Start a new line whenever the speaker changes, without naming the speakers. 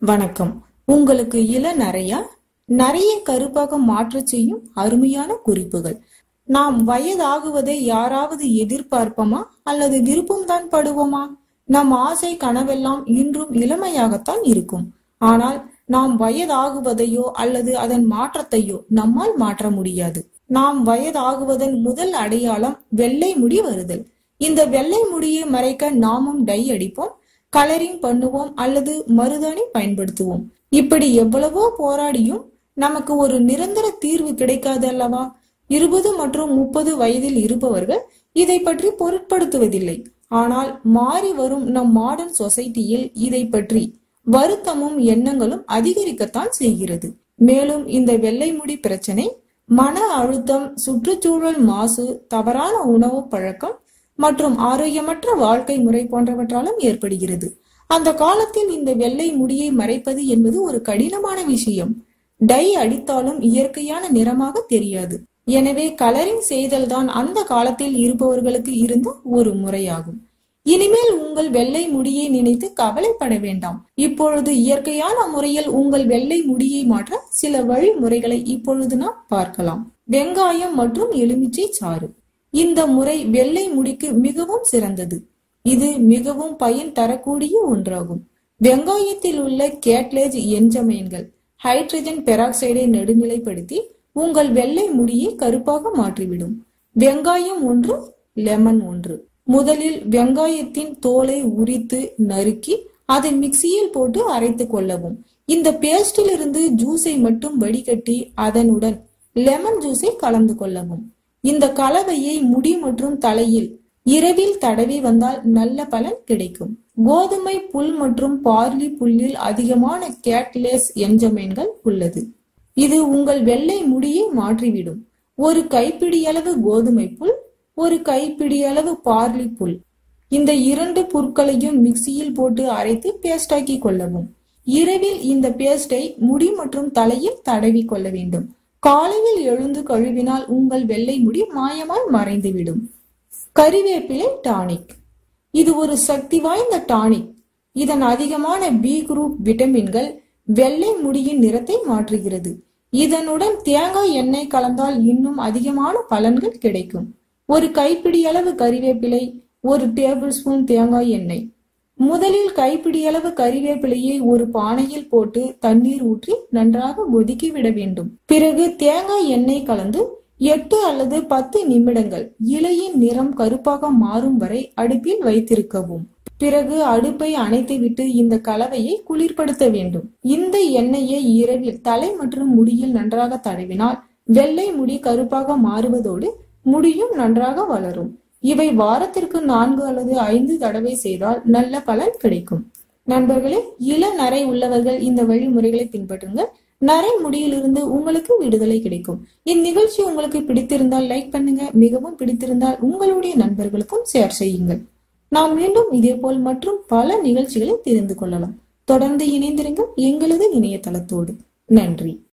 வணக்கம். உங்களுக்கு இள நிறையா நிறைய கருப்பாக மாற்ற செய்யும் அருமையான குறிப்புகள். நாம் வயதாகுவதை யாராவது எதிர்பார்ப்போமா? அல்லது விருப்பம்தான் படுவோமா? நம் ஆசை கனவெல்லாம் இன்றும் இளமையாகத்தான் இருக்கும். ஆனால் நாம் வயதாகுவதையோ அல்லது அதன் மாற்றத்தையோ நம்மால் மாற்ற முடியாது. நாம் வயதாகுவதன் முதல் அடையாளம் வெள்ளை முடி வருதல். இந்த வெள்ளை முடியை மறைக்க நாமும் டை அடிப்போம். கலரிங் பண்ணுவோம் அல்லது மருதாணி பயன்படுத்துவோம். இப்படி எவ்வளவோ போராடியும் நமக்கு ஒரு நிரந்தர தீர்வு கிடைக்காது அல்லவா? இருபது மற்றும் முப்பது வயதில் இருப்பவர்கள் இதை பற்றி பொருட்படுத்துவதில்லை. ஆனால் மாறி வரும் நம் மாடர்ன் சொசைட்டியில் இதை பற்றி வருத்தமும் எண்ணங்களும் அதிகரிக்கத்தான் செய்கிறது. மேலும் இந்த வெள்ளை முடி பிரச்சனை மன அழுத்தம் சுற்றுச்சூழல் மாசு தவறான உணவு பழக்கம் மற்றும் ஆரோக்கியமற்ற வாழ்க்கை முறை போன்றவற்றாலும் ஏற்படுகிறது. அந்த காலத்தில் இந்த வெள்ளை முடியை மறைப்பது என்பது ஒரு கடினமான விஷயம். டை அடித்தாலும் இயற்கையான நிறமாக தெரியாது. எனவே கலரிங் செய்தல் தான் அந்த காலத்தில் இருப்பவர்களுக்கு இருந்த ஒரு முறையாகும். இனிமேல் உங்கள் வெள்ளை முடியை நினைத்து கவலைப்பட வேண்டாம். இப்பொழுது இயற்கையான முறையில் உங்கள் வெள்ளை முடியை மாற்ற சில வழிமுறைகளை இப்பொழுது நாம் பார்க்கலாம். வெங்காயம் மற்றும் எலுமிச்சை சாறு. இந்த முறை வெள்ளை முடிக்கு மிகவும் சிறந்தது. இது மிகவும் பயன் தரக்கூடிய ஒன்றாகும். வெங்காயத்தில் உள்ள கேட்லேஜ் என்ஜமைன்கள் ஹைட்ரஜன் பெராக்சைடை நெடுநிலைப்படுத்தி உங்கள் வெள்ளை முடியை கருப்பாக மாற்றிவிடும். வெங்காயம் ஒன்று லெமன் ஒன்று. முதலில் வெங்காயத்தின் தோலை உரித்து நறுக்கி அதை மிக்சியில் போட்டு அரைத்து கொள்ளவும். இந்த பேஸ்டிலிருந்து ஜூஸை மட்டும் வடிகட்டி அதனுடன் லெமன் ஜூஸை கலந்து கொள்ளவும். இந்த கலவையை முடி மற்றும் தலையில் இரவில் தடவி வந்தால் நல்ல பலன் கிடைக்கும். கோதுமை புல் மற்றும் பார்லி புல்லில் அதிகமான கேட்லேஸ் என்ஜமைன்கள் உள்ளது. இது உங்கள் வெள்ளை முடியை மாற்றிவிடும். ஒரு கைப்பிடியளவு கோதுமை புல் ஒரு கைப்பிடியளவு பார்லி புல். இந்த இரண்டு புற்களையும் மிக்சியில் போட்டு அரைத்து பேஸ்டாக்கி கொள்ளவும். இரவில் இந்த பேஸ்டை முடி மற்றும் தலையில் தடவி கொள்ள வேண்டும். காலையில் எழுந்து கழுவினால் உங்கள் வெள்ளை முடி மாயமாய் மறைந்துவிடும். கறிவேப்பிலை டானிக். இது ஒரு சக்தி வாய்ந்த டானிக். இதன் அதிகமான பி குரூப் விட்டமின்கள் வெள்ளை முடியின் நிறத்தை மாற்றுகிறது. இதனுடன் தேங்காய் எண்ணெய் கலந்தால் இன்னும் அதிகமான பலன்கள் கிடைக்கும். ஒரு கைப்பிடி அளவு கறிவேப்பிலை ஒரு டேபிள் ஸ்பூன் தேங்காய் எண்ணெய். முதலில் கைப்பிடியளவு கறிவேப்பிலையை ஒரு பானையில் போட்டு தண்ணீர் ஊற்றி நன்றாக கொதிக்கி விட வேண்டும். பிறகு தேங்காய் எண்ணெய் கலந்து எட்டு அல்லது பத்து நிமிடங்கள் இலையின் நிறம் கருப்பாக மாறும் வரை அடுப்பில் வைத்திருக்கவும். பிறகு அடுப்பை அணைத்துவிட்டு இந்த கலவையை குளிர்படுத்த வேண்டும். இந்த எண்ணெயை இரவில் தலை மற்றும் முடியில் நன்றாக தடவினால் வெள்ளை முடி கருப்பாக மாறுவதோடு முடியும் நன்றாக வளரும். இவை வாரத்திற்கு நான்கு அல்லது ஐந்து தடவை செய்தால் நல்ல பலன் கிடைக்கும். நண்பர்களே இள நரை உள்ளவர்கள் இந்த வழிமுறைகளை பின்பற்றுங்கள். நரை முடியிலிருந்து உங்களுக்கு விடுதலை கிடைக்கும். இந்நிகழ்ச்சி உங்களுக்கு பிடித்திருந்தால் லைக் பண்ணுங்க. மிகவும் பிடித்திருந்தால் உங்களுடைய நண்பர்களுக்கும் ஷேர் செய்யுங்கள். நாம் மீண்டும் இதேபோல் மற்றும் பல நிகழ்ச்சிகளை தெரிந்து கொள்ளலாம். தொடர்ந்து இணைந்திருங்கள் எங்களது இணையதளத்தோடு. நன்றி.